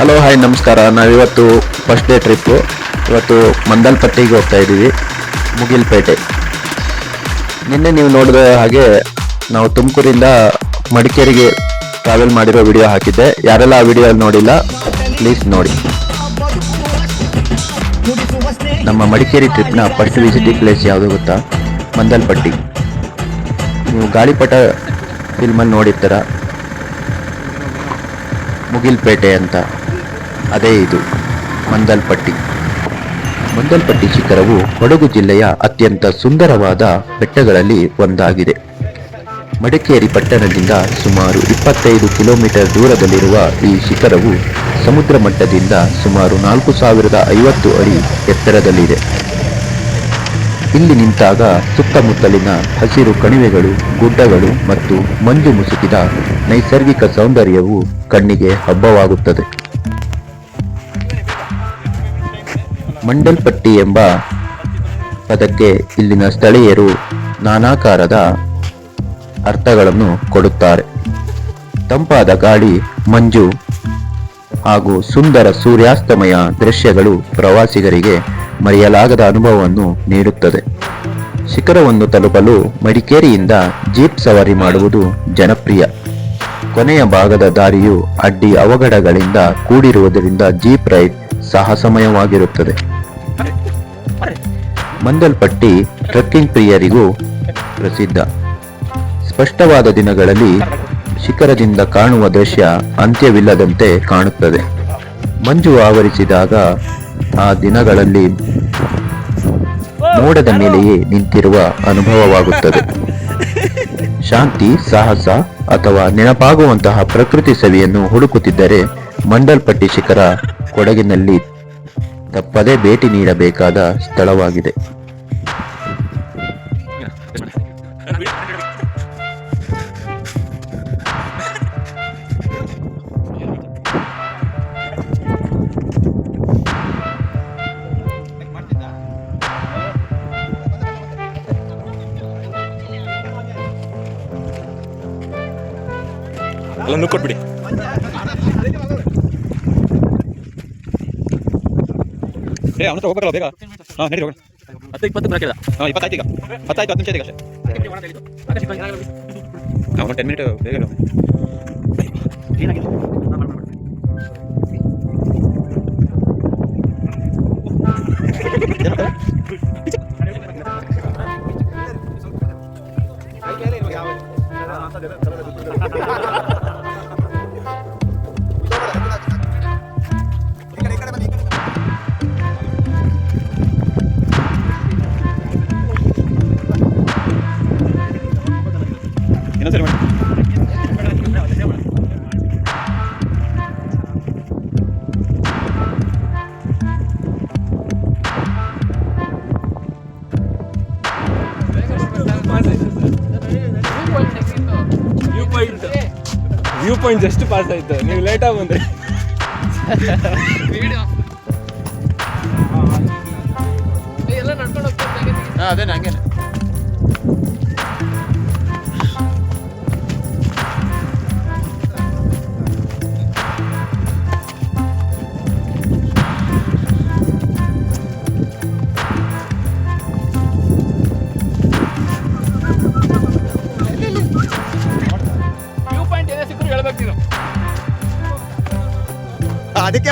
Hello hi ನಮಸ್ಕಾರ. ನಾವಿವತ್ತು first day trip ಇವತ್ತು ಮಂದಲ್ಪಟ್ಟಿಗೆ ಹೋಗ್ತಾ ಇದ್ದೀವಿ, ಮುಗಿಲ್ಪೇಟೆ. ನಿನ್ನೆ ನೀವು ನೋಡಿದ ಹಾಗೆ ನಾವು ತುಮಕೂರಿಂದ ಮಡಿಕೇರಿಗೆ ಟ್ರಾವೆಲ್ ಮಾಡಿರೋ ವಿಡಿಯೋ ಹಾಕಿದ್ದೆ. ಯಾರೆಲ್ಲ ಆ ವಿಡಿಯೋ ನೋಡಿಲ್ಲ ಪ್ಲೀಸ್ ನೋಡಿ. ನಮ್ಮ ಮಡಿಕೇರಿ ಟ್ರಿಪ್ನ ಫಸ್ಟ್ ವಿಸಿಟಿ ಪ್ಲೇಸ್ ಯಾವುದು ಗೊತ್ತಾ? ಮಂದಲ್ಪಟ್ಟಿ. ನೀವು ಗಾಳಿಪಟ ಫಿಲ್ಮಲ್ಲಿ ನೋಡಿರ್ತೀರ. ಮುಗಿಲ್ಪೇಟೆ ಅಂತ. ಅದೇ ಇದು. ಮಂದಲ್ಪಟ್ಟಿ. ಮಂದಲ್ಪಟ್ಟಿ ಶಿಖರವು ಕೊಡಗು ಜಿಲ್ಲೆಯ ಅತ್ಯಂತ ಸುಂದರವಾದ ಬೆಟ್ಟಗಳಲ್ಲಿ ಒಂದಾಗಿದೆ. ಮಡಿಕೇರಿ ಪಟ್ಟಣದಿಂದ ಸುಮಾರು ಇಪ್ಪತ್ತೈದು ಕಿಲೋಮೀಟರ್ ದೂರದಲ್ಲಿರುವ ಈ ಶಿಖರವು ಸಮುದ್ರ ಮಟ್ಟದಿಂದ ಸುಮಾರು ನಾಲ್ಕು ಸಾವಿರದ ಐವತ್ತು ಅಡಿ ಎತ್ತರದಲ್ಲಿದೆ. ಇಲ್ಲಿ ನಿಂತಾಗ ಸುತ್ತಮುತ್ತಲಿನ ಹಸಿರು ಕಣಿವೆಗಳು, ಗುಡ್ಡಗಳು ಮತ್ತು ಮಂಜು ಮುಸುಕಿದ ನೈಸರ್ಗಿಕ ಸೌಂದರ್ಯವು ಕಣ್ಣಿಗೆ ಹಬ್ಬವಾಗುತ್ತದೆ. ಮಂಡಲ್ಪಟ್ಟಿ ಎಂಬ ಪದಕ್ಕೆ ಇಲ್ಲಿನ ಸ್ಥಳೀಯರು ನಾನಾಕಾರದ ಅರ್ಥಗಳನ್ನು ಕೊಡುತ್ತಾರೆ. ತಂಪಾದ ಗಾಳಿ, ಮಂಜು ಹಾಗೂ ಸುಂದರ ಸೂರ್ಯಾಸ್ತಮಯ ದೃಶ್ಯಗಳು ಪ್ರವಾಸಿಗರಿಗೆ ಮರೆಯಲಾಗದ ಅನುಭವವನ್ನು ನೀಡುತ್ತದೆ. ಶಿಖರವನ್ನು ತಲುಪಲು ಮಡಿಕೇರಿಯಿಂದ ಜೀಪ್ ಸವಾರಿ ಮಾಡುವುದು ಜನಪ್ರಿಯ. ಕೊನೆಯ ಭಾಗದ ದಾರಿಯು ಅಡ್ಡಿ ಅವಘಡಗಳಿಂದ ಕೂಡಿರುವುದರಿಂದ ಜೀಪ್ ರೈಡ್ ಸಾಹಸಮಯವಾಗಿರುತ್ತದೆ. ಮಂದಲ್ಪಟ್ಟಿ ಟ್ರೆಕ್ಕಿಂಗ್ ಪ್ರಿಯರಿಗೂ ಪ್ರಸಿದ್ಧ. ಸ್ಪಷ್ಟವಾದ ದಿನಗಳಲ್ಲಿ ಶಿಖರದಿಂದ ಕಾಣುವ ದೃಶ್ಯ ಅಂತ್ಯವಿಲ್ಲದಂತೆ ಕಾಣುತ್ತದೆ. ಮಂಜು ಆವರಿಸಿದಾಗ ಆ ದಿನಗಳಲ್ಲಿ ಮೋಡದ ಮೇಲೆಯೇ ನಿಂತಿರುವ ಅನುಭವವಾಗುತ್ತದೆ. ಶಾಂತಿ, ಸಾಹಸ ಅಥವಾ ನೆನಪಾಗುವಂತಹ ಪ್ರಕೃತಿ ಸವಿಯನ್ನು ಹುಡುಕುತ್ತಿದ್ದರೆ ಮಂಡಲ್ಪಟ್ಟಿ ಶಿಖರ ಕೊಡಗಿನಲ್ಲಿ ತಪ್ಪದೇ ಭೇಟಿ ನೀಡಬೇಕಾದ ಸ್ಥಳವಾಗಿದೆ. ಅಲ್ಲ ನುಕ್ಕೊಟ್ಬಿಡಿ ಏ ಅವನ ಹತ್ರ ಹೋಗ್ಬೇಕಲ್ಲ ಬೇಗ ಹಾಂ ನಡಿ ಹೋಗೋಣ ಹತ್ತು ಇಪ್ಪತ್ತು ಬರಕಿಲ್ಲ ಹಾಂ ಇಪ್ಪತ್ತಾಯ್ತು ಈಗ ಹತ್ತಾಯ್ತು ಹತ್ತು ನಿಮಿಷ ಈಗ ಅಷ್ಟೇ ಅವನು ಟೆನ್ ಮಿನಿಟ್ ಬೇಗ ಇರು. ಪಾಯಿಂಟ್ ಜಸ್ಟ್ ಪಾಸ್ ಆಯ್ತು. ನೀವು ಲೇಟ್ ಆಗಿ ಬಂದ್ರಿ. ಅದೇ ನಂಗೆ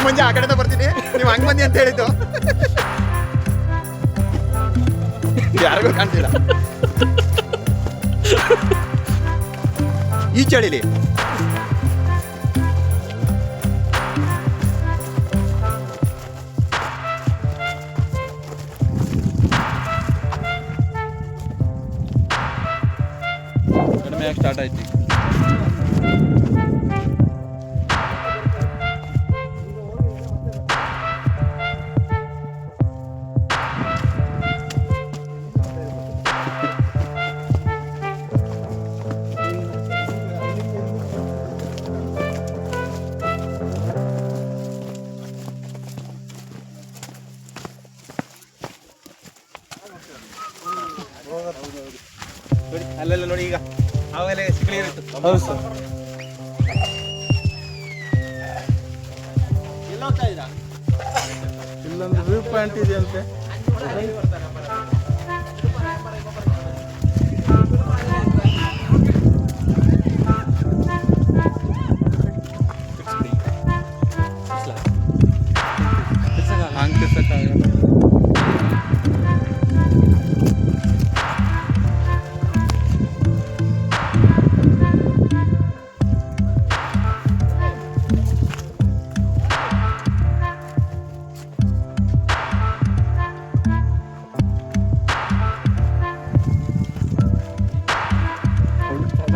ಮುಂಜೆ ಆ ಕಡೆಯಿಂದ ಬರ್ತೀನಿ. ನೀವು ಹಂಗ್ ಬಂದಿ ಅಂತ ಹೇಳಿದ್ದು. ಯಾರಿಗೂ ಕಾಣ್ತಿಲ್ಲ. ಈ ಚಳಿಲಿ. ಕಡಿಮೆ ಸ್ಟಾರ್ಟ್ ಆಯ್ತು ಅಲ್ಲೆಲ್ಲ ನೋಡಿ ಈಗ. ಆಮೇಲೆ ಕ್ಲಿಯರ್ ಇತ್ತು ಹೌದು ಸರ್. ಇಲ್ಲೊಂದು ವ್ಯೂ ಪಾಯಿಂಟ್ ಇದೆಯಂತೆ.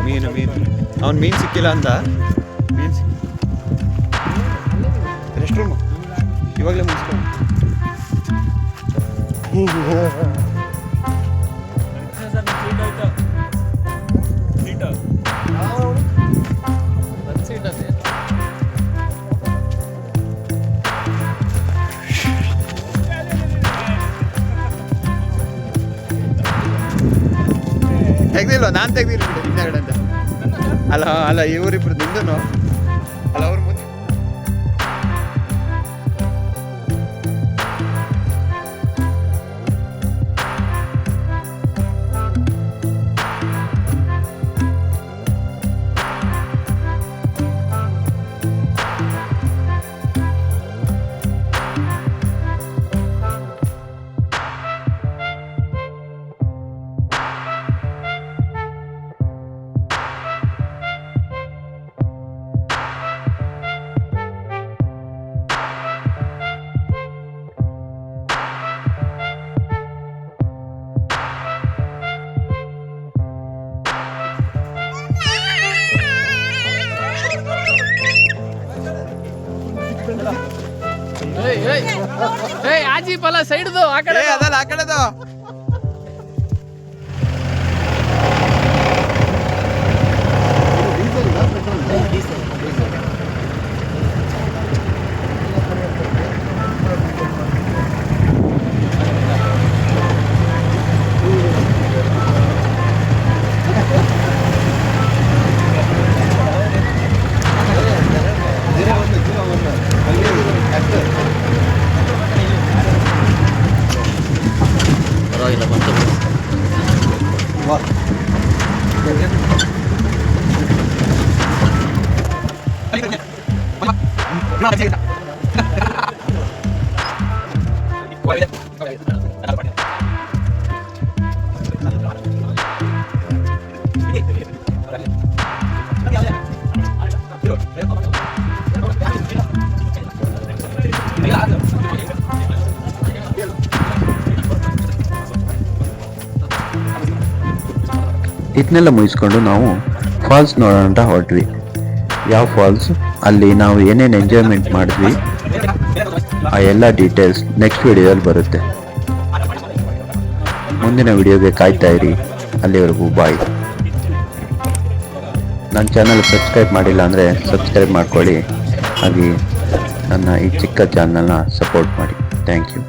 ಮೀನು ಮೀನು. ಅವ್ನು ಮೀನು ಸಿಕ್ಕಿಲ್ಲ ಅಂತ ಮೀನು ಸಿಕ್ಕ ರೆಸ್ಟ್ ರೂಮು ಇವಾಗಲೇ ಮುಗಿಸ್ಕೊಂಡು ತೆಗ್ದಿಲ್ವಾ? ನಾನು ತೆಗ್ದಿಲ್ಲ ಅಲ್ಲ ಅಲ್ಲ ಇವರಿಬ್ರು ನಿಂದನು? ಅಲ್ಲ ಅವ್ರ ಮುಂದೆ ಏಯ್ ಆಜಿ ಪಲ ಸೈಡ್ದು ಆ ಕಡೆ ಏ ಅದಲ್ಲ ಆ ಕಡೆದು Oy, labon to. What? Wait, wait. ಇದನ್ನೆಲ್ಲ ಮುಗಿಸ್ಕೊಂಡು ನಾವು ಫಾಲ್ಸ್ ನೋಡೋಣ ಅಂತ ಹೊರಟ್ವಿ. ಯಾವ ಫಾಲ್ಸ್? ಅಲ್ಲಿ ನಾವು ಏನೇನು ಎಂಜಾಯ್ಮೆಂಟ್ ಮಾಡಿದ್ವಿ, ಆ ಎಲ್ಲ ಡೀಟೇಲ್ಸ್ ನೆಕ್ಸ್ಟ್ ವಿಡಿಯೋದಲ್ಲಿ ಬರುತ್ತೆ. ಮುಂದಿನ ವಿಡಿಯೋಗೆ ಕಾಯ್ತಾ ಇರಿ. ಅಲ್ಲಿವರೆಗೂ ಬಾಯ್ ನನ್ನ ಚಾನಲ್ ಸಬ್ಸ್ಕ್ರೈಬ್ ಮಾಡಿಲ್ಲ ಅಂದರೆ ಸಬ್ಸ್ಕ್ರೈಬ್ ಮಾಡ್ಕೊಳ್ಳಿ. ಹಾಗೆ ನನ್ನ ಈ ಚಿಕ್ಕ ಚಾನಲ್ನ ಸಪೋರ್ಟ್ ಮಾಡಿ. Thank you